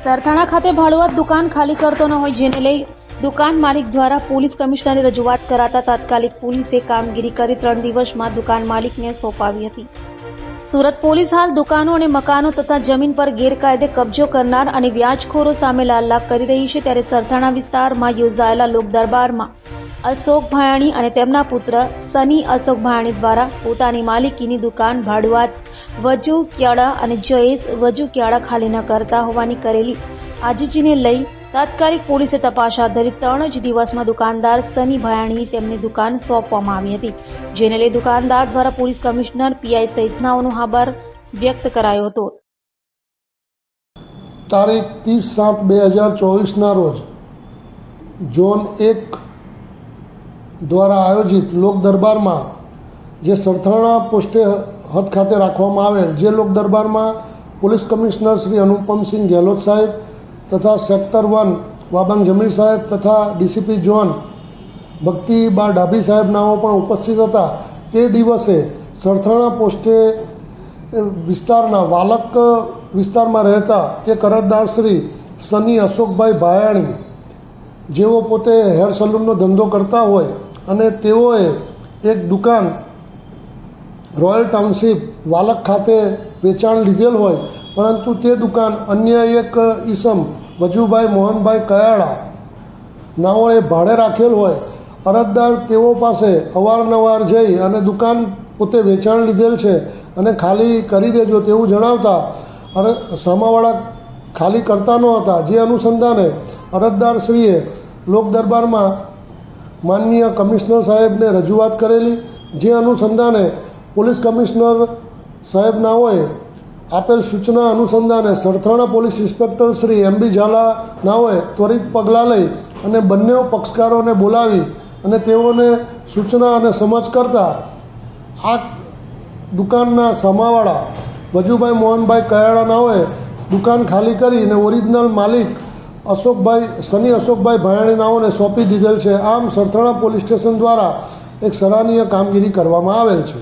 સરથાણા ખાતે ભાડુઆત દુકાન ખાલી કરતો ન હોય જેને લઈ દુકાન માલિક દ્વારા પોલીસ કમિશનરે રજૂઆત કરાતા તાત્કાલિક પોલીસે કામગીરી કરી ત્રણ દિવસમાં દુકાન માલિકને સોંપાવી હતી. સુરત પોલીસ હાલ દુકાનો અને મકાનો તથા જમીન પર ગેરકાયદે કબજો કરનાર અને વ્યાજખોરો સામે લાલાક કરી રહી છે ત્યારે સરથાણા વિસ્તારમાં યોજાયેલા લોક દરબારમાં અશોક ભાયાણી અને તેમના પુત્ર સની અશોક ભાયાણી દ્વારા પોતાની માલિકીની દુકાન ભાડુઆત વજુ ક્યાળા અને જયેશ વજુ ક્યાળા ખાલી ન કરતા હોવાની કરેલી આજીજીને લઈ તાત્કાલિક પોલીસે તપાસ હાથ ધરી ત્રણ જ દિવસમાં દુકાનદાર સની ભાયાણી તેમની દુકાન સોંપવામાં આવી હતી, જેને લઈ દુકાનદાર દ્વારા પોલીસ કમિશનર પીઆઈ સહિતનાઓનો આભાર વ્યક્ત કરાયો હતો. તારીખ ત્રીસ સાત બે હજાર ચોવીસના રોજ ઝોન એક દ્વારા આયોજિત લોક દરબારમાં જે સરથાણા પોસ્ટે હદ ખાતે રાખવામાં આવેલ જે લોક દરબારમાં પોલીસ કમિશનર શ્રી અનુપમસિંહ ગેહલોત સાહેબ તથા સેક્ટર વન વાબાંગ જમીર સાહેબ તથા ડીસીપી ઝોન ભક્તિબા ડાભી સાહેબનાઓ પણ ઉપસ્થિત હતા. તે દિવસે સરથાણા પોસ્ટે વિસ્તારના વાલક વિસ્તારમાં રહેતા એક અરજદાર શ્રી સની અશોકભાઈ ભાયાણી, જેઓ પોતે હેર સલૂનનો ધંધો કરતા હોય અને તેઓએ એક દુકાન રોયલ ટાઉનશીપ વાલક ખાતે વેચાણ લીધેલ હોય, પરંતુ તે દુકાન અન્ય એક ઈસમ વજુભાઈ મોહનભાઈ કયાળા નાઓએ ભાડે રાખેલ હોય. અરજદાર તેઓ પાસે અવારનવાર જઈ અને દુકાન પોતે વેચાણ લીધેલ છે અને ખાલી કરી દેજો તેવું જણાવતા અરે સામાવાળા ખાલી કરતા ન હતા જે અનુસંધાને અરજદારશ્રીએ લોક દરબારમાં માનનીય કમિશનર સાહેબને રજૂઆત કરેલી. જે અનુસંધાને પોલીસ કમિશનર સાહેબનાઓએ આપેલ સૂચના અનુસંધાને Sarthana police inspector Shri M B Jhala નાઓએ ત્વરિત પગલાં લઈ અને બંને પક્ષકારોને બોલાવી અને તેઓને સૂચના અને સમજ કરતા આ દુકાનના સમાવાળા વજુભાઈ મોહનભાઈ કયાળા નાઓએ દુકાન ખાલી કરીને ઓરિજિનલ માલિક અશોકભાઈ, સની અશોકભાઈ ભાયાણી નાઓને સોંપી દીધેલ છે. આમ સરથાણા પોલીસ સ્ટેશન દ્વારા એક સરાહનીય કામગીરી કરવામાં આવેલ છે.